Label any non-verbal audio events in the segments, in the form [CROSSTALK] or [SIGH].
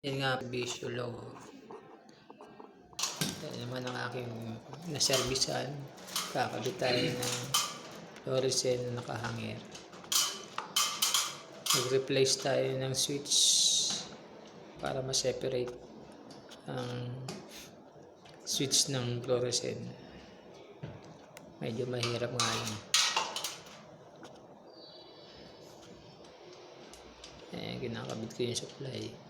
Yan nga, logo. Yan naman ang aking naservisan. Kakabit tayo ng fluorescent na nakahangir. Nag-replace tayo ng switch para ma-separate ang switch ng fluorescent. Medyo mahirap nga lang. Eh, kinakabit ko yung supply.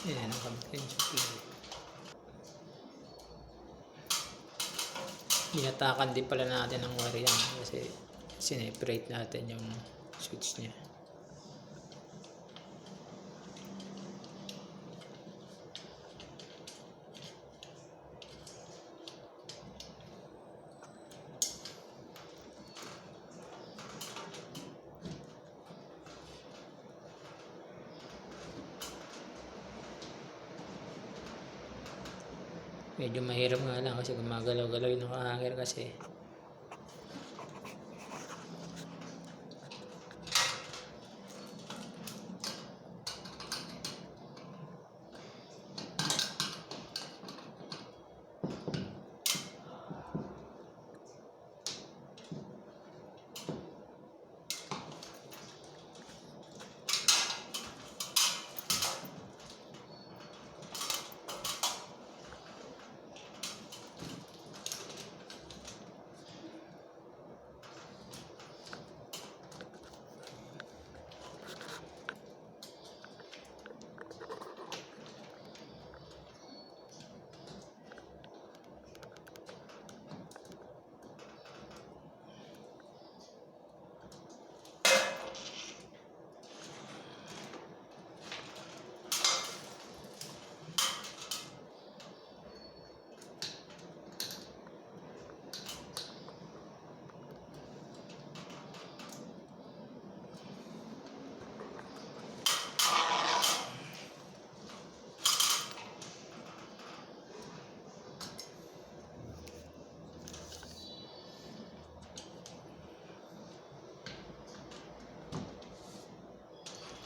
Ayan, yung supply. Binatakan din pala natin ang wire yan kasi sineperate natin yung switch niya. Medyo mahirap nga lang kasi gumagalaw-galaw yung nakahangir kasi.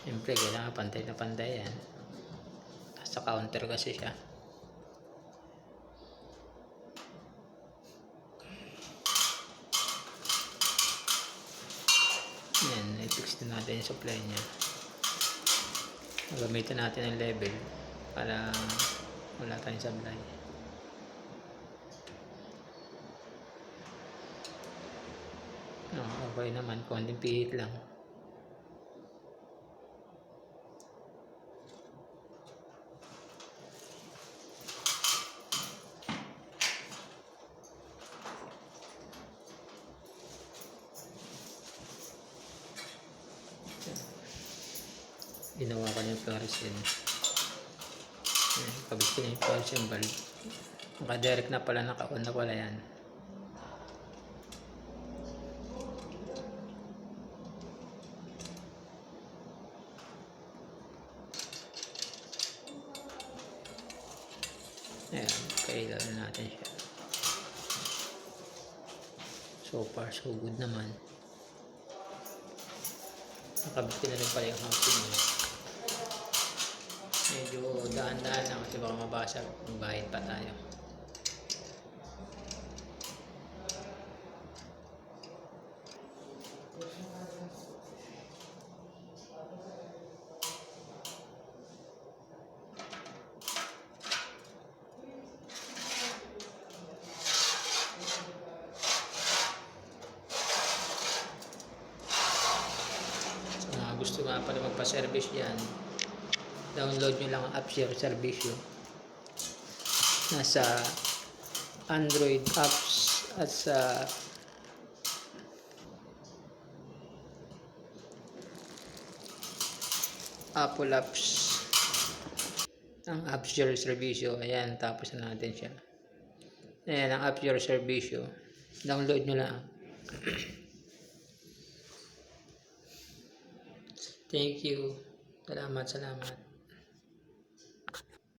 Siyempre, kailangan pantay na pantay yan. Sa counter kasi siya. Yan, i-fix din natin yung supply niya. Gamitin natin ang level para wala tayong supply. No, okay naman, konting pihit lang. Ginawa ko fluorescent Ayan, kabit ko na yung fluorescent bulb naka-direct na pala naka-on na pala yan. Ayan kailan na natin siya. So far so good naman. Nakabit ko na rin pala yung housing niya medyo daan-daan lang kasi baka mabasag magbayad pa tayo. Mga gusto nga pala magpa-service yan, download nyo lang ang app share service Nasa Android apps at sa Apple apps ang apps your servisyo ayan tapos na natin siya. Ayan ang apps your servisyo download nyo lang. [CLEARS THROAT] Thank you. Salamat salamat